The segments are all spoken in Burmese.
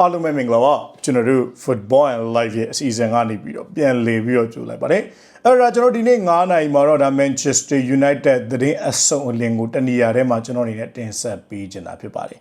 အားလုံးပဲမင်္ဂလာပါကျွန်တော်တို့ Football and Live ရဲ့အစီအစဉ်ကနေပြီးတော့ပြန်လည်ပြီးတော့ကြိုလိုက်ပါတယ် အဲ့ဒါကျွန်တော်ဒီနေ့9နိုင်မှာတော့ဒါ Manchester United သတင်းအစုံအလင်ကိုတနေရာထဲမှာကျွန်တော်အနေနဲ့တင်ဆက်ပေးချင်တာဖြစ်ပါတယ်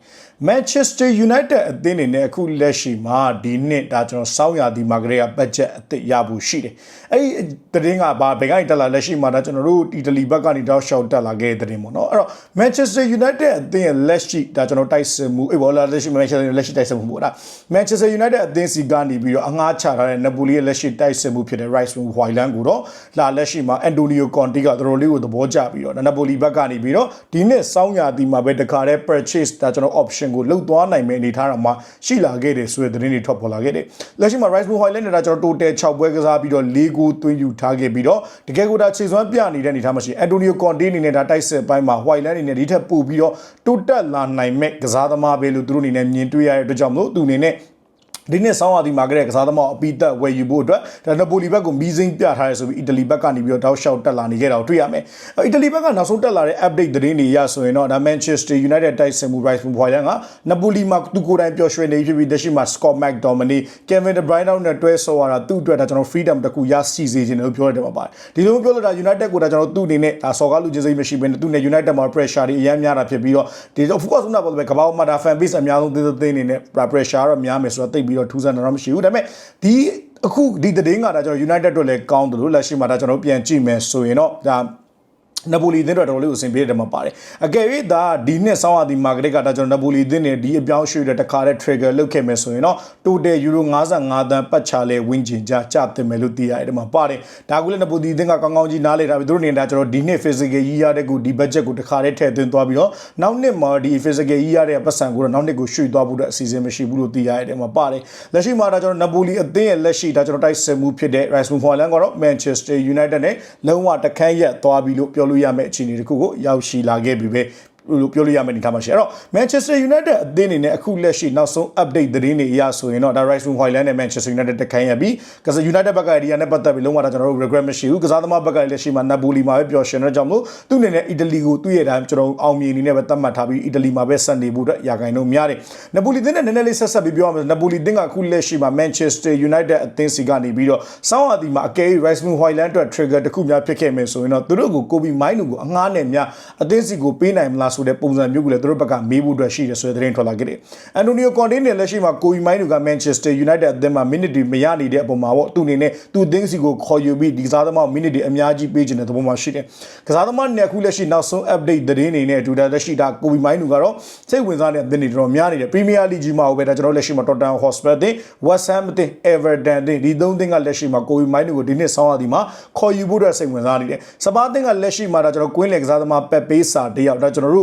Manchester United အသင်းအနေနဲ့အခုလက်ရှိမှာဒီနှစ်ဒါကျွန်တော်စောင်းရာဒီမာဂရေကဘတ်ဂျက်အသစ်ရဖို့ရှိတယ်အဲ့ဒီသတင်းကဘာဘယ်ကနေတက်လာလက်ရှိမှာဒါကျွန်တော်တို့အီတလီဘက်ကနေတောက်ရှောက်တက်လာခဲ့တဲ့သတင်းပေါ့နော်အဲ့တော့ Manchester United အသင်းရဲ့လက်ရှိဒါကျွန်တော်တိုက်စစ်မှုအေးဘောလာလက်ရှိ Manchester United လက်ရှိတိုက်စစ်မှုပေါ့ဒါ Manchester United အသင်းစီကနေပြီးတော့အငှားချထားတဲ့ Napoli ရဲ့လက်ရှိတိုက်စစ်မှုဖြစ်တဲ့ Rice Hoyland ကိုတော့လာလက်ရှိမှာ Antonio Conte ကတော်တော်လေးကိုသဘောကျပြီးတော့ Napoli ဘက်ကနေပြီးတော့ဒီနှစ်စောင်းရာသီမှာပဲတခါတည်း purchase ဒါကျွန်တော် option ကိုလုတ်သွားနိုင်မယ့်အနေထားတော့မှရှိလာခဲ့တယ်ဆိုတဲ့သတင်းတွေထွက်ပေါ်လာခဲ့တယ်လက်ရှိမှာ Rice Hoyland နဲ့ဒါကျွန်တော် total 6ပွဲကစားပြီးတော့၄ဂိုးသွင်းယူထားခဲ့ပြီးတော့တကယ်ကိုဒါခြေစွမ်းပြနေတဲ့အနေထားမှာရှိ Antonio Conte အနေနဲ့ဒါတိုက်စစ်ပိုင်းမှာ Hoyland အနေနဲ့ဒီထက်ပိုပြီးတော့တိုးတက်လာနိုင်မဲ့ကစားသမားပဲလို့သူတို့အနေနဲ့မြင်တွေ့ရတဲ့အတွက်ကြောင့်မလို့သူအနေနဲ့ ဒီနေ့ဆောင်းဝါဒီမာကတဲ့ကစားသမားအပိသက်ဝယ်ယူဖို့အတွက်ဒါနပိုလီဘက်ကိုမီးစိမ့်ပြထားရဲဆိုပြီးအီတလီဘက်ကနေပြီးတော့တောက်လျှောက်တက်လာနေခဲ့တာကိုတွေ့ရမယ်။အီတလီဘက်ကနောက်ဆုံးတက်လာတဲ့ update သတင်းတွေရဆိုရင်တော့ဒါ Manchester United တိုက်စစ်မှု Rice Boylan ကနပိုလီမှာသူကိုယ်တိုင်ပျော်ရွှင်နေဖြစ်ပြီးတရှိမှာ Scott McTominay Kevin De Bruyne တို့နဲ့တွဲဆော်ရတာသူ့အတွက်ဒါကျွန်တော် freedom တခုရရှိစေခြင်းလို့ပြောရတယ်မှာပါတယ်။ဒီလိုပြောလို့ဒါ United ကိုဒါကျွန်တော်သူ့အနေနဲ့ဒါဆော်ကားလူချင်းစိတ်မရှိဘဲနဲ့သူ့နဲ့ United မှာ pressure တွေအများများတာဖြစ်ပြီးတော့ဒီ of course နာပေါ်ပဲကမ္ဘာမှာဒါ fan base အများဆုံးသေးသေးအနေနဲ့ pressure တော့များမယ်ဆိုတော့တိတ်ပြီးတော့ထူးဆန်းတာတော့မရှိဘူးဒါပေမဲ့ဒီအခုဒီသတင်းကဒါကျွန်တော် United တို့လည်းကောင်းတယ်လို့လက်ရှိမှာဒါကျွန်တော်ပြန်ကြည့်မယ်ဆိုရင်တော့ဒါ နပိုလီအသင်းတို့တော်တော်လေးကိုအဆင်ပြေတယ်မှာပါတယ်အကယ်၍ဒါဒီနှစ်ဆောင်းရသည်မာဂရစ်ကဒါကျွန်တော်နပိုလီအသင်းနဲ့ဒီအပြောင်းရွှေ့တဲ့တခါတဲ့ trigger လုပ်ခဲ့မယ်ဆိုရင်တော့ total euro 55တန်းပတ်ချလဲဝင်းကျင်ကြကြတင်မယ်လို့သိရတယ်ဒီမှာပါတယ်ဒါကလည်းနပိုလီအသင်းကကောင်းကောင်းကြီးနားလေတာပြီသူတို့နေတာကျွန်တော်ဒီနှစ် physical ကြီးရတဲ့ကူဒီ budget ကိုတခါတဲ့ထည့်သွင်းသွားပြီးတော့နောက်နှစ်မှာဒီ physical ကြီးရတဲ့ပတ်စံကိုတော့နောက်နှစ်ကိုရွှေ့သွားဖို့အတွက်အစီအစဉ်မရှိဘူးလို့သိရတယ်ဒီမှာပါတယ်လက်ရှိမှာဒါကျွန်တော်နပိုလီအသင်းရဲ့လက်ရှိဒါကျွန်တော်တိုက်စစ်မှုဖြစ်တဲ့ Rasmus Hojlund ကတော့ Manchester United နဲ့လုံးဝတခန်းရက်သွားပြီလို့ပြောလို့ရမယ့်အခြေအနေတစ်ခုကိုရောက်ရှိလာခဲ့ပြီပဲ လို့ပြောလို့ရမယ့်အနေထားမှာရှိအဲ့တော့ Manchester United အသင်းအနေနဲ့အခုလက်ရှိနောက်ဆုံး update သတင်းတွေအရဆိုရင်တော့ Rice Room Hoyland နဲ့ Manchester United တခိုင်းရပြီကစား United ဘက်ကဒီကနဲ့ပတ်သက်ပြီးလုံးဝတော့ကျွန်တော်တို့ regret မရှိဘူးကစားသမားဘက်ကလက်ရှိမှာ Napoli မှာပဲပျော်ရွှင်တဲ့ကြောင့်မို့သူ့အနေနဲ့ Italy ကိုသူ့ရဲ့တိုင်းကျွန်တော်အောင်မြင်အနေနဲ့ပဲသတ်မှတ်ထားပြီး Italy မှာပဲဆက်နေဖို့အတွက်ရာဂိုင်တော့များတယ် Napoli သင်းနဲ့နည်းနည်းလေးဆက်ဆက်ပြီးပြောရမယ် Napoli သင်းကအခုလက်ရှိမှာ Manchester United အသင်းစီကနေပြီးတော့စောင်းအဒီမှာအကယ် Rice Room Hoyland အတွက် trigger တစ်ခုများဖြစ်ခဲ့မယ်ဆိုရင်တော့သူတို့ကို Kobe Mino ကိုအငှားနဲ့များအသင်းစီကိုပေးနိုင်မလားဆိုတဲ့ပုံစံမျိုးကိုလည်းသူတို့ဘက်ကမေးဖို့အတွက်ရှိတယ်ဆိုတဲ့သတင်းထွက်လာခဲ့တယ်။အန်တိုနီယိုကွန်တေနဲ့လက်ရှိမှာကိုဘီမိုင်းတို့ကမန်ချက်စတာယူနိုက်တက်အသင်းမှာမိနစ်တွေမရနေတဲ့အပေါ်မှာပေါ့သူအနေနဲ့သူအသင်းစီကိုခေါ်ယူပြီးဒီကစားသမားမိနစ်တွေအများကြီးပေးခြင်းတဲ့သဘောမှာရှိတယ်။ကစားသမားနဲ့အခုလက်ရှိနောက်ဆုံး update သတင်းတွေနဲ့အတူတူလက်ရှိဒါကိုဘီမိုင်းတို့ကတော့စိတ်ဝင်စားတဲ့အသင်းတွေတော်တော်များနေတယ်။ Premier League ကြီးမှာပဲဒါကျွန်တော်လက်ရှိမှာ Tottenham Hotspur တင် West Ham တင် Everton တင်ဒီသုံးသင်းကလက်ရှိမှာကိုဘီမိုင်းတို့ကိုဒီနှစ်ဆောင်းရသည်မှာခေါ်ယူဖို့အတွက်စိတ်ဝင်စားနေတယ်။စပါးသင်းကလက်ရှိမှာဒါကျွန်တော်ကွင်းလေကစားသမားပက်ပေးစာတယောက်ဒါကျွန်တော်တို့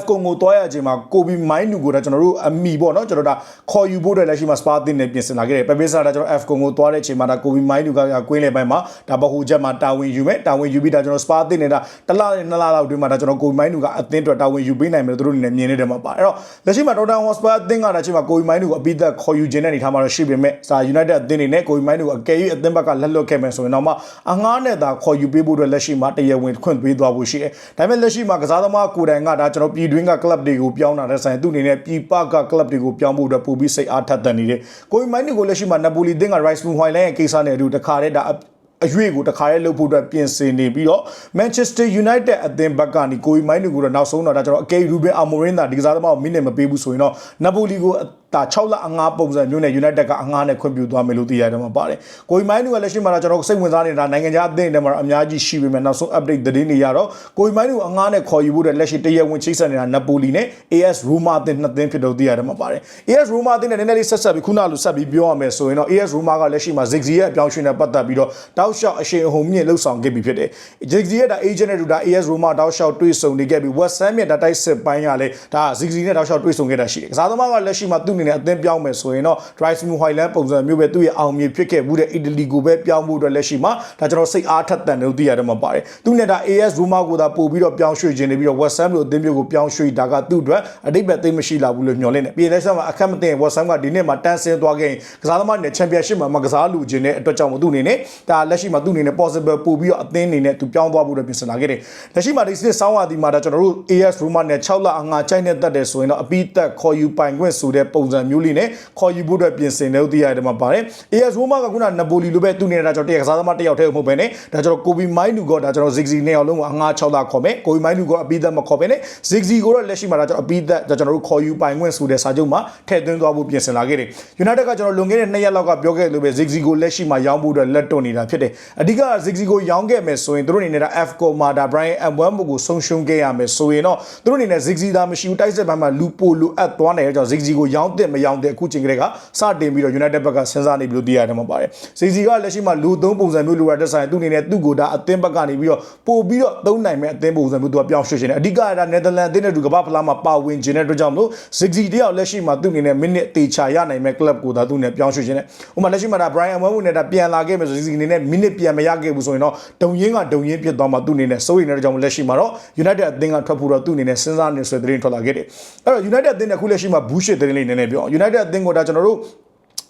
F ကုံကိုတွားရခြင်းမှာကိုဘီမိုင်းနူကိုဒါကျွန်တော်တို့အမီပေါ့နော်ကျွန်တော်ဒါခေါ်ယူဖို့အတွက်လက်ရှိမှာစပါတင်နဲ့ပြင်ဆင်လာခဲ့တယ်ပပစ်စာဒါကျွန်တော် F ကုံကိုတွားတဲ့အချိန်မှာဒါကိုဘီမိုင်းနူကကွင်းလေပိုင်းမှာဒါဘဟူချက်မှာတာဝန်ယူမယ်တာဝန်ယူပြီးဒါကျွန်တော်စပါတင်နဲ့ဒါတစ်လနဲ့နှစ်လလောက်တွင်းမှာဒါကျွန်တော်ကိုဘီမိုင်းနူကအသင်းအတွက်တာဝန်ယူပေးနိုင်မယ်သူတို့အနေနဲ့မြင်နေတယ်မှာပါအဲ့တော့လက်ရှိမှာ Tottenham Hotspur အသင်းကဒါချိန်မှာကိုဘီမိုင်းနူကိုအပိသက်ခေါ်ယူခြင်းတဲ့အနေထားမှာတော့ရှိပေမဲ့စာ United အသင်းတွေနဲ့ကိုဘီမိုင်းနူကိုအကယ်၍အသင်းဘက်ကလက်လွတ်ခဲ့မယ်ဆိုရင်တော့မှအငှားနဲ့သာခေါ်ယူပေးဖို့အတွက်လက်ရှိမှာတရားဝင်ခွင့်ပေးသွားဖို့ရှိတယ်ဒါပေမဲ့လက်ရှိမှာကစားသမားကိုယ်တိုင်ကဒါကျွန်တော်ပြည်တွင်းက club တွေကိုပြောင်းတာတဲ့ဆိုင်သူအနေနဲ့ပြည်ပက club တွေကိုပြောင်းဖို့အတွက်ပို့ပြီးစိတ်အားထက်သန်နေတယ်ကိုဘီမိုင်းနူကိုလက်ရှိမှာနပိုလီသင်းက Rice Moon Hoyland ရဲ့ကိစ္စနဲ့အတူတခါတည်းဒါအရွေကိုတခါရဲလုပ်ဖို့အတွက်ပြင်ဆင်နေပြီးတော့ Manchester United အသင်းဘက်ကနေကိုဘီမိုင်းနူကိုတော့နောက်ဆုံးတော့ဒါကျွန်တော်အကယ် Ruben Amorim ဒါဒီကစားသမားကိုမိနစ်မပေးဘူးဆိုရင်တော့ Napoli ကို ဒါ6လအငှားပုံစံမျိုးနဲ့ United ကအငှားနဲ့ခွင့်ပြုသွားမယ်လို့သိရတယ်မှာပါတယ်။ကိုဘီမိုင်းနူကလက်ရှိမှာတော့ကျွန်တော်စိတ်ဝင်စားနေတာနိုင်ငံခြားအသင်းတွေမှာတော့အများကြီးရှိပေမဲ့နောက်ဆုံး update သတင်းတွေရတော့ကိုဘီမိုင်းနူအငှားနဲ့ခေါ်ယူဖို့တဲ့လက်ရှိတရဝင်ချိတ်ဆက်နေတာ Napoli နဲ့ AS Roma အသင်းနှစ်သင်းဖြစ်တော့သိရတယ်မှာပါတယ်။ AS Roma အသင်းနဲ့နည်းနည်းလေးဆက်ဆက်ပြီးခုနလိုဆက်ပြီးပြောရမယ်ဆိုရင်တော့ AS Roma ကလက်ရှိမှာ Ziggy ရဲ့အပြောင်းရွှေ့နဲ့ပတ်သက်ပြီးတော့တောက်လျှောက်အရှိန်အဟုန်မြင့်လှုပ်ဆောင်ခဲ့ပြီးဖြစ်တယ်။ Ziggy ရဲ့ဒါ agent နဲ့တူဒါ AS Roma တောက်လျှောက်တွေ့ဆုံနေခဲ့ပြီး West Ham ရဲ့ဒါတိုက်စစ်ပိုင်းကလည်းဒါ Ziggy နဲ့တောက်လျှောက်တွေ့ဆုံခဲ့တာရှိတယ်။ကစားသမားကလက်ရှိမှာသူ့အနေနဲ့အသင်းပြောင်းမယ်ဆိုရင်တော့ Rice Mu Highland ပုံစံမျိုးပဲသူ့ရဲ့အောင်မြင်ဖြစ်ခဲ့မှုတဲ့ Italy ကိုပဲပြောင်းဖို့အတွက်လက်ရှိမှာဒါကျွန်တော်စိတ်အားထက်သန်တယ်လို့သိရတယ်မှာပါတယ်။သူနဲ့ဒါ AS Roma ကိုသာပို့ပြီးတော့ပြောင်းရွှေ့ခြင်းနေပြီးတော့ West Ham လို့အသင်းမျိုးကိုပြောင်းရွှေ့တာကသူ့အတွက်အတိတ်ပဲသိမရှိလာဘူးလို့မျှော်လင့်တယ်။ပြည်လက်ဆက်မှာအခက်မသိရင် West Ham ကဒီနှစ်မှာတန်းဆင်းသွားခဲ့ရင်ကစားသမားနဲ့ Championship မှာမကစားလူခြင်းတဲ့အတွက်ကြောင့်မို့သူ့အနေနဲ့ဒါလက်ရှိမှာသူ့အနေနဲ့ possible ပို့ပြီးတော့အသင်းအနေနဲ့သူပြောင်းသွားဖို့အတွက်ပြင်ဆင်လာခဲ့တယ်။လက်ရှိမှာဒီစစ်ဆောင်းဝါဒီမှာဒါကျွန်တော်တို့ AS Roma နဲ့6လအငှားချိုင်းနဲ့တက်တယ်ဆိုရင်တော့အပိသက်ခေါ်ယူပိုင်ခွင့်ဆိုတဲ့ပုံစံစံမျိုးလေးနဲ့ခေါ်ယူဖို့အတွက်ပြင်ဆင်တယ်လို့သိရတယ်မှာပါတယ် AS Roma ကခုနနပိုလီလိုပဲသူနေတာကျွန်တော်တရကစားသမားတစ်ယောက်တည်းမဟုတ်ပဲနဲ့ဒါကျွန်တော်ကိုဘီမိုင်းလူကဒါကျွန်တော် Ziggy နှစ်ယောက်လုံးကအငှား6လခေါ်မယ်ကိုဘီမိုင်းလူကအပိသက်မခေါ်ပဲနဲ့ Ziggy ကိုတော့လက်ရှိမှာဒါကျွန်တော်အပိသက်ဒါကျွန်တော်တို့ခေါ်ယူပိုင်ခွင့်ဆိုတဲ့စာချုပ်မှာထည့်သွင်းသွားဖို့ပြင်ဆင်လာခဲ့တယ် United ကကျွန်တော်လွန်ခဲ့တဲ့2ရက်လောက်ကပြောခဲ့လို့ပဲ Ziggy ကိုလက်ရှိမှာရောင်းဖို့အတွက်လက်တွန့်နေတာဖြစ်တယ်အဓိက Ziggy ကိုရောင်းခဲ့မယ်ဆိုရင်သူတို့အနေနဲ့ဒါ F ကိုမှာဒါ Brian Mbeumo ကိုဆုံးရှုံးခဲ့ရမယ်ဆိုရင်တော့သူတို့အနေနဲ့ Ziggy ဒါမရှိဘူးတိုက်စစ်ပိုင်းမှာလူပိုလူအပ်သွားနေကြတော့ Ziggy ကိုရောင်းတဲ့မရောင်းတဲ့အခုချိန်ကလေးကစတင်ပြီးတော့ United ဘက်ကစဉ်းစားနေပြီလို့သိရတယ်မှာပါတယ် Ziggy ကလက်ရှိမှာလူသုံးပုံစံမျိုးလိုရတဲ့ဆိုင်သူအနေနဲ့သူ့ကိုဒါအသင်းဘက်ကနေပြီးတော့ပို့ပြီးတော့သုံးနိုင်မဲ့အသင်းပုံစံမျိုးသူကပြောင်းရွှေ့ခြင်းတယ်အဓိကကဒါနယ်သာလန်အသင်းနဲ့တူကမ္ဘာဖလားမှာပါဝင်ခြင်းတဲ့အတွက်ကြောင့်မလို့ Ziggy တယောက်လက်ရှိမှာသူ့အနေနဲ့မိနစ်တေချာရနိုင်မဲ့ club ကိုဒါသူ့အနေနဲ့ပြောင်းရွှေ့ခြင်းတယ်ဥပမာလက်ရှိမှာဒါ Brian Mbeumo နဲ့ဒါပြန်လာခဲ့မယ်ဆို Ziggy အနေနဲ့မိနစ်ပြန်မရခဲ့ဘူးဆိုရင်တော့ဒုံရင်းကဒုံရင်းဖြစ်သွားမှာသူ့အနေနဲ့စိုးရိမ်နေတဲ့ကြောင့်လက်ရှိမှာတော့ United အသင်းကထွက်ဖို့တော့သူ့အနေနဲ့စဉ်းစားနေဆိုတဲ့သတင်းထွက်လာခဲ့တယ်အဲ့တော့ United အသင်းကအခုလက်ရှိမှာ bullshit သတင်းလေးနည်းနည်းပြောအောင် United အသင်းကဒါကျွန်တော်တို့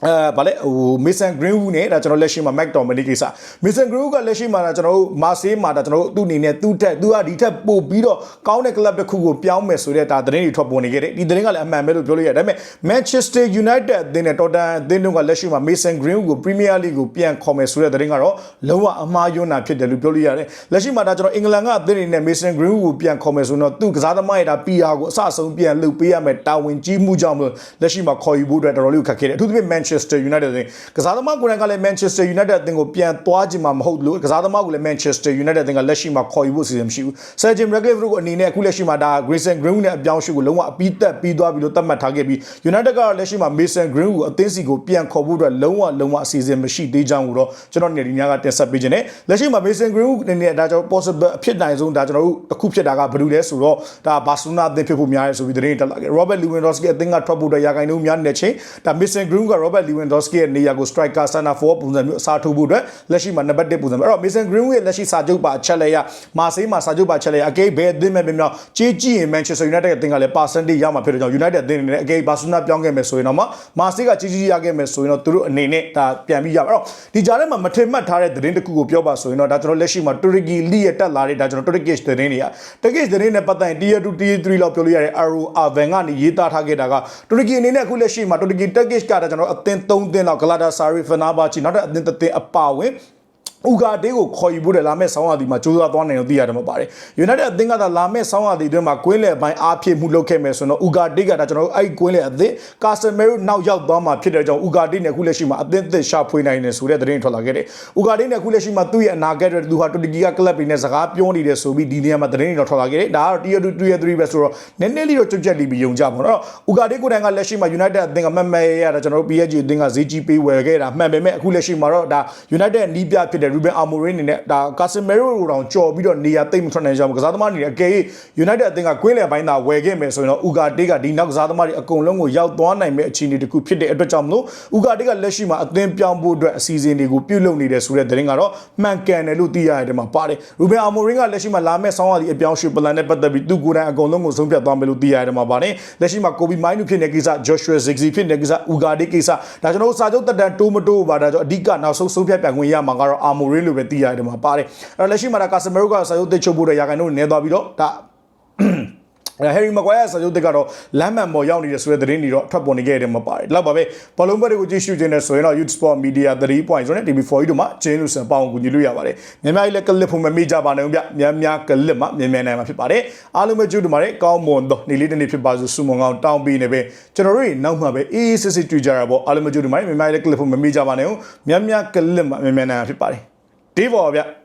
အဲဗာလေဟို Mason Greenwood နဲ့ဒါကျွန်တော်လက်ရှိမှာ McTominay ကိစ္စ Mason Greenwood ကလက်ရှိမှာဒါကျွန်တော်တို့ Marseille မှာဒါကျွန်တော်တို့သူ့အနေနဲ့သူ့တက်သူကဒီထက်ပို့ပြီးတော့ကောင်းတဲ့ club တစ်ခုကိုပြောင်းမယ်ဆိုတဲ့ဒါသတင်းတွေထွက်ပေါ်နေခဲ့တယ်ဒီသတင်းကလည်းအမှန်ပဲလို့ပြောလို့ရတယ်ဒါပေမဲ့ Manchester United အသင်းနဲ့ Tottenham အသင်းတို့ကလက်ရှိမှာ Mason Greenwood ကို Premier League ကိုပြန်ခေါ်မယ်ဆိုတဲ့သတင်းကတော့လုံးဝအမှားယွင်းတာဖြစ်တယ်လို့ပြောလို့ရတယ်လက်ရှိမှာဒါကျွန်တော်အင်္ဂလန်ကအသင်းတွေနဲ့ Mason Greenwood ကိုပြန်ခေါ်မယ်ဆိုတော့သူကစားသမားရဲ့ဒါ PR ကိုအဆအဆုံးပြန်လုပ်ပေးရမယ်တာဝန်ကြီးမှုကြောင့်မလို့လက်ရှိမှာခေါ်ယူဖို့အတွက်တော်တော်လေးခက်ခဲတယ်အထူးသဖြင့် Manchester United အသင်းကစားသမားကိုယ်တိုင်ကလည်း Manchester United အသင်းကိုပြန်သွားခြင်းမှာမဟုတ်လို့ကစားသမားကိုလည်း Manchester United အသင်းကလက်ရှိမှာခေါ်ယူဖို့အစီအစဉ်မရှိဘူး Sergio Ratcliffe တို့ကအနေနဲ့အခုလက်ရှိမှာဒါ Grayson Greenwood နဲ့အပြောင်းအရွှေ့ကိုလုံးဝအပြီးသက်ပြီးသွားပြီလို့သတ်မှတ်ထားခဲ့ပြီး United ကတော့လက်ရှိမှာ Mason Greenwood ကိုအသင်းစီကိုပြန်ခေါ်ဖို့အတွက်လုံးဝလုံးဝအစီအစဉ်မရှိသေးကြောင်းကိုတော့ကျွန်တော်နေဒီညကတင်ဆက်ပေးခြင်းနဲ့လက်ရှိမှာ Mason Greenwood အနေနဲ့ဒါကျွန်တော် possible အဖြစ်နိုင်ဆုံးဒါကျွန်တော်တို့တစ်ခုဖြစ်တာကဘယ်လိုလဲဆိုတော့ဒါ Barcelona အသင်းဖြစ်ဖို့များရဲဆိုပြီးသတင်းတက်လာခဲ့ Robert Lewandowski အသင်းကထွက်ဖို့အတွက်ရာခိုင်နှုန်းများနေတဲ့ချိန်ဒါ Mason Greenwood က Robert Lewandowski ရဲ့နေရာကို striker center forward ပုံစံမျိုးအစားထိုးဖို့အတွက်လက်ရှိမှာနံပါတ်1ပုံစံမျိုးအဲ့တော့ Mason Greenwood ရဲ့လက်ရှိစာချုပ်ပါအချက်လက်ရမာဆေးမှာစာချုပ်ပါအချက်လက်ရအကေးဘယ်အသင်းမဲ့ပြင်မြောက်ကြေးကြည့်ရင် Manchester United အသင်းကလည်း percentage ရမှာဖြစ်တဲ့ကြောင့် United အသင်းအနေနဲ့အကေး Barcelona ပြောင်းခဲ့မယ်ဆိုရင်တော့မှမာဆေးကကြေးကြီးရခဲ့မယ်ဆိုရင်တော့သူတို့အနေနဲ့ဒါပြန်ပြီးရပါအဲ့တော့ဒီကြားထဲမှာမထင်မှတ်ထားတဲ့သတင်းတစ်ခုကိုပြောပါဆိုရင်တော့ဒါကျွန်တော်လက်ရှိမှာတူရကီလိရဲ့တက်လာတဲ့ဒါကျွန်တော်တူရကစ်သတင်းတွေကတူရကစ်သတင်းနဲ့ပတ်သက်ရင် Tier 2 Tier 3လောက်ပြောလို့ရတယ် Aro Avan ကနေရေးသားထားခဲ့တာကတူရကီအနေနဲ့အခုလက်ရှိမှာတူရကီတက်ကစ်ကဒါကျွန်တော်အသင်း၃သင်းလောက် Galatasaray Fenerbahce နောက်တဲ့အသင်းတစ်သင်းအပါဝင် ဥကာတေးကိုခေါ်ယူဖို့တဲ့လာမဲ့ဆောင်းရာသီမှာကြိုးစားသွားနိုင်လို့သိရတယ်မပါတယ်။ United အသင်းကသာလာမဲ့ဆောင်းရာသီအတွင်းမှာကွင်းလယ်ပိုင်းအားဖြည့်မှုလုပ်ခဲ့မယ်ဆိုတော့ဥကာတေးကဒါကျွန်တော်တို့အဲ့ကွင်းလယ်အသင်း Casemiro နောက်ရောက်သွားမှာဖြစ်တဲ့ကြောင့်ဥကာတေးနဲ့အခုလက်ရှိမှာအသင်းအသစ်ရှာဖွေနိုင်တယ်ဆိုတဲ့သတင်းထွက်လာခဲ့တယ်။ဥကာတေးနဲ့အခုလက်ရှိမှာသူ့ရဲ့အနာဂတ်တွေသူဟာတူတကီကကလပ်တွေနဲ့စကားပြောနေတယ်ဆိုပြီးဒီနေရာမှာသတင်းတွေတော့ထွက်လာခဲ့တယ်။ဒါကတော့ Tier 2 Tier 3ပဲဆိုတော့နည်းနည်းလေးတော့ကြွကြက်လီပြီးယုံကြပါတော့။ဥကာတေးကိုယ်တိုင်ကလက်ရှိမှာ United အသင်းကမှတ်မှတ်ရတာကျွန်တော်တို့ PSG အသင်းကဈေးကြီးပေးဝယ်ခဲ့တာမှန်ပေမဲ့အခုလက်ရှိမှာတော့ဒါ United နီးပြဖြစ်တဲ့ Ruben Amorim အနေနဲ့ဒါ Casemiro ကိုတောင်ကြော်ပြီးတော့နေရာသိမ့်မထွက်နိုင်ကြဘူးကစားသမားအနေနဲ့အကယ်၍ United အသင်းကကွင်းလယ်ပိုင်းသာဝယ်ခဲ့မယ်ဆိုရင်တော့ Ugarte ကဒီနောက်ကစားသမားတွေအကုန်လုံးကိုရောက်သွားနိုင်မဲ့အခြေအနေတစ်ခုဖြစ်တဲ့အတွက်ကြောင့်မလို့ Ugarte ကလက်ရှိမှာအသင်းပြောင်းဖို့အတွက်အစီအစဉ်တွေကိုပြုလုပ်နေတယ်ဆိုတဲ့သတင်းကတော့မှန်ကန်တယ်လို့သိရတဲ့မှာပါတယ် Ruben Amorim ကလက်ရှိမှာလာမဲ့ဆောင်းရာသီအပြောင်းရွှေ့ plan နဲ့ပတ်သက်ပြီးသူကိုယ်တိုင်အကုန်လုံးကိုဆုံးဖြတ်သွားမယ်လို့သိရတဲ့မှာပါတယ်လက်ရှိမှာ Kobe Minu ဖြစ်တဲ့ကိစ္စ Joshua Zirkzee ဖြစ်တဲ့ကိစ္စ Ugarte ကိစ္စဒါကျွန်တော်တို့စာချုပ်တက်တန်တိုးမတိုးပါဒါကြောင့်အဓိကနောက်ဆုံးဆုံးဖြတ်ပြန်ခွင့်ရမှာကတော့ Amorim လို့ပဲသိရတယ်မှာပါတယ်အဲ့တော့လက်ရှိမှာဒါ Casemiro ကစာချုပ်တက်ချုပ်ဖို့တဲ့ရာခိုင်နှုန်းနည်းသွားပြီးတော့ဒါအဲဟယ်ရီမကွိုင်ယာစာချုပ်တက်ကတော့လမ်းမှန်ပေါ်ရောက်နေတဲ့ဆိုတဲ့သတင်းတွေတော့ထွက်ပေါ်နေခဲ့တယ်မပါတယ်။လောက်ပါပဲ။ဘောလုံးဘက်တွေကိုကြည့်ရှုခြင်းနဲ့ဆိုရင်တော့ Youth Sport Media 3.0နဲ့ TV4 တို့မှာကျင်းလို့စံပေါအောင်ကူညီလို့ရပါတယ်။မြန်မာကြီးလည်းကလစ်ဖို့မမေ့ကြပါနဲ့ဗျ။များများကလစ်မှာမြန်မြန်နိုင်မှာဖြစ်ပါတယ်။အားလုံးပဲကြိုးတူပါတယ်။ကောင်းမွန်သောနေ့လေးတစ်နေ့ဖြစ်ပါစို့ဆုမွန်ကောင်းတောင်းပေးနေပဲကျွန်တော်တို့နောက်မှပဲအေးအေးစစ်စစ်တွေ့ကြတာပေါ့။အားလုံးပဲကြိုးတူပါတယ်။မြန်မာကြီးလည်းကလစ်ဖို့မမေ့ကြပါနဲ့။များများကလစ်မှာမြန်မြန်နိုင်မှာဖြစ်ပါတယ်။ ဒီပေါ်ဗျ။